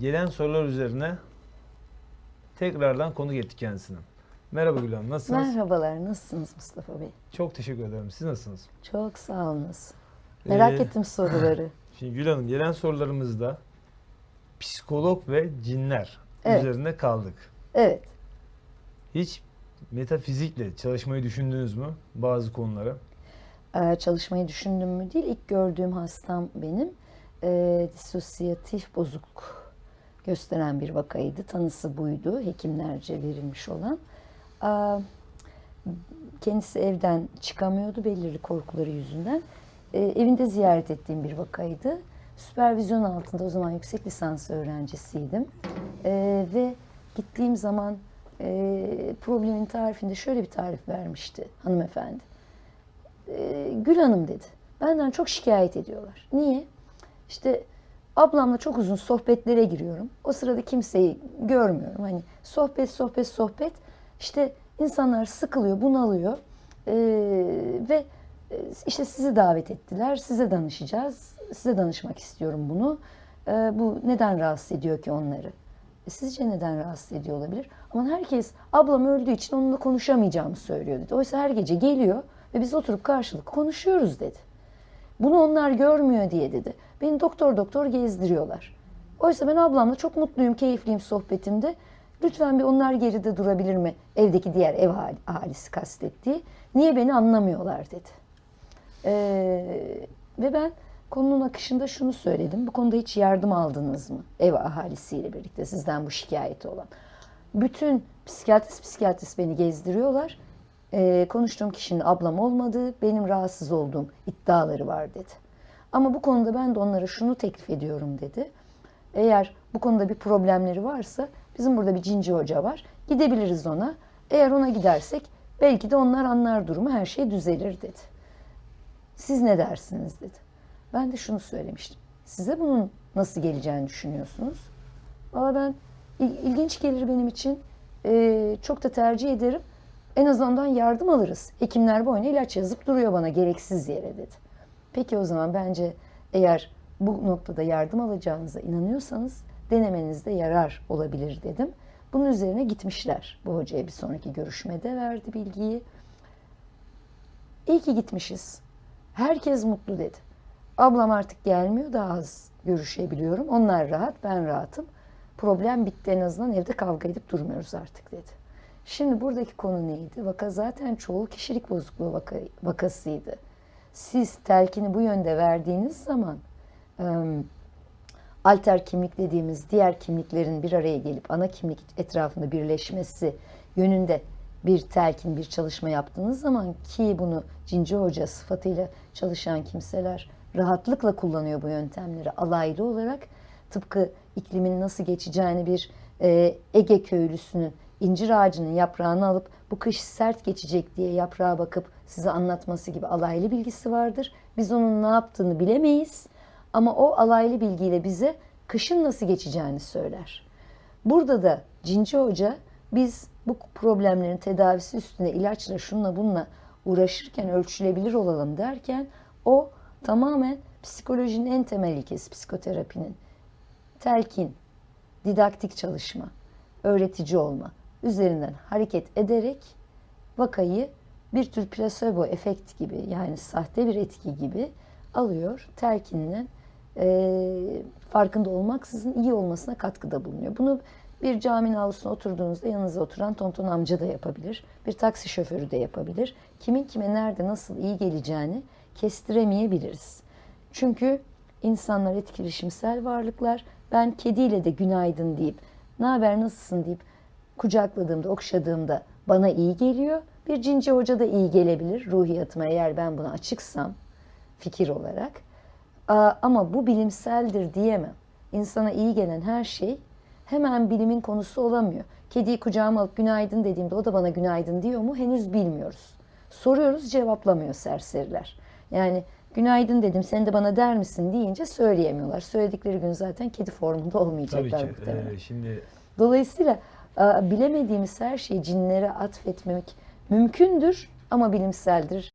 gelen sorular üzerine tekrardan konuk ettik kendisini. Merhaba Gül Hanım, nasılsınız? Merhabalar, nasılsınız Mustafa Bey? Çok teşekkür ederim. Siz nasılsınız? Çok sağ olunuz. Merak Ee, ettim soruları. Şimdi Gül Hanım, gelen sorularımızda psikolog ve cinler Evet. üzerine kaldık. Evet, Hiç metafizikle çalışmayı düşündünüz mü bazı konulara? e, çalışmayı düşündüm mü değil, ilk gördüğüm hastam benim. E, disosyatif bozukluk gösteren bir vakaydı. Tanısı buydu, hekimlerce verilmiş olan. Kendisi evden çıkamıyordu belirli korkuları yüzünden. E, evinde ziyaret ettiğim bir vakaydı. Süpervizyon altında o zaman yüksek lisans öğrencisiydim. E, ve gittiğim zaman e, problemin tarifinde şöyle bir tarif vermişti hanımefendi. E, Gül Hanım dedi. Benden çok şikayet ediyorlar. Niye? İşte ablamla çok uzun sohbetlere giriyorum. O sırada kimseyi görmüyorum. Hani sohbet, sohbet, sohbet. İşte insanlar sıkılıyor, bunalıyor. E, ve e, işte sizi davet ettiler. Size danışacağız. Size danışmak istiyorum bunu. E, bu neden rahatsız ediyor ki onları? E, Sizce neden rahatsız ediyor olabilir? Ama herkes ablam öldüğü için onunla konuşamayacağımı söylüyor dedi. Oysa her gece geliyor ve biz oturup karşılıklı konuşuyoruz dedi. Bunu onlar görmüyor diye dedi. Beni doktor doktor gezdiriyorlar. Oysa ben ablamla çok mutluyum, keyifliyim sohbetimde. Lütfen bir onlar geride durabilir mi? Evdeki diğer ev ahali- ahalisi kastettiği. Niye beni anlamıyorlar dedi. Ee, ve ben konunun akışında şunu söyledim. Bu konuda hiç yardım aldınız mı? Ev ahalisiyle birlikte sizden bu şikayeti olan. Bütün psikiyatrist psikiyatrist beni gezdiriyorlar. Ee, konuştuğum kişinin ablam olmadığı, benim rahatsız olduğum iddiaları var dedi. Ama bu konuda ben de onlara şunu teklif ediyorum dedi. Eğer bu konuda bir problemleri varsa bizim burada bir cinci hoca var. Gidebiliriz ona. Eğer ona gidersek belki de onlar anlar durumu her şey düzelir dedi. Siz ne dersiniz dedi. Ben de şunu söylemiştim. Size bunun nasıl geleceğini düşünüyorsunuz? Valla ben il- ilginç gelir benim için. Ee, çok da tercih ederim. En azından yardım alırız. Hekimler boyuna ilaç yazıp duruyor bana gereksiz yere dedi. Peki o zaman bence eğer bu noktada yardım alacağınıza inanıyorsanız denemenizde yarar olabilir dedim. Bunun üzerine gitmişler. Bu hocaya bir sonraki görüşmede verdi bilgiyi. İyi ki gitmişiz. Herkes mutlu dedi. Ablam artık gelmiyor, daha az görüşebiliyorum. Onlar rahat, ben rahatım. Problem bitti en azından evde kavga edip durmuyoruz artık dedi. Şimdi buradaki konu neydi? Vaka zaten çoğul kişilik bozukluğu vaka, vakasıydı. Siz telkini bu yönde verdiğiniz zaman alter kimlik dediğimiz diğer kimliklerin bir araya gelip ana kimlik etrafında birleşmesi yönünde bir telkin, bir çalışma yaptığınız zaman ki bunu Cinci Hoca sıfatıyla çalışan kimseler rahatlıkla kullanıyor bu yöntemleri alaylı olarak. Tıpkı iklimin nasıl geçeceğini bir Ege köylüsünün incir ağacının yaprağını alıp bu kış sert geçecek diye yaprağa bakıp size anlatması gibi alaylı bilgisi vardır. Biz onun ne yaptığını bilemeyiz ama o alaylı bilgiyle bize kışın nasıl geçeceğini söyler. Burada da Cinci Hoca biz bu problemlerin tedavisi üstüne ilaçla şunla bununla uğraşırken ölçülebilir olalım derken o tamamen psikolojinin en temel ilkesi psikoterapinin. Telkin, didaktik çalışma, öğretici olma üzerinden hareket ederek vakayı bir tür plasebo efekt gibi yani sahte bir etki gibi alıyor. Telkinle e, farkında olmaksızın iyi olmasına katkıda bulunuyor. Bunu bir caminin avlusuna oturduğunuzda yanınıza oturan tonton amca da yapabilir. Bir taksi şoförü de yapabilir. Kimin kime nerede nasıl iyi geleceğini kestiremeyebiliriz. Çünkü insanlar etkileşimsel varlıklar. Ben kediyle de günaydın deyip, ne haber nasılsın deyip kucakladığımda, okşadığımda bana iyi geliyor. Bir cinci hoca da iyi gelebilir ruhiyatıma eğer ben buna açıksam fikir olarak. Ama bu bilimseldir diyemem. İnsana iyi gelen her şey hemen bilimin konusu olamıyor. Kediyi kucağıma alıp günaydın dediğimde o da bana günaydın diyor mu henüz bilmiyoruz. Soruyoruz cevaplamıyor serseriler. Yani günaydın dedim sen de bana der misin deyince söyleyemiyorlar. Söyledikleri gün zaten kedi formunda Tabii olmayacaklar ki. muhtemelen. Ee, şimdi Dolayısıyla bilemediğimiz her şeyi cinlere atfetmemek mümkündür ama bilimseldir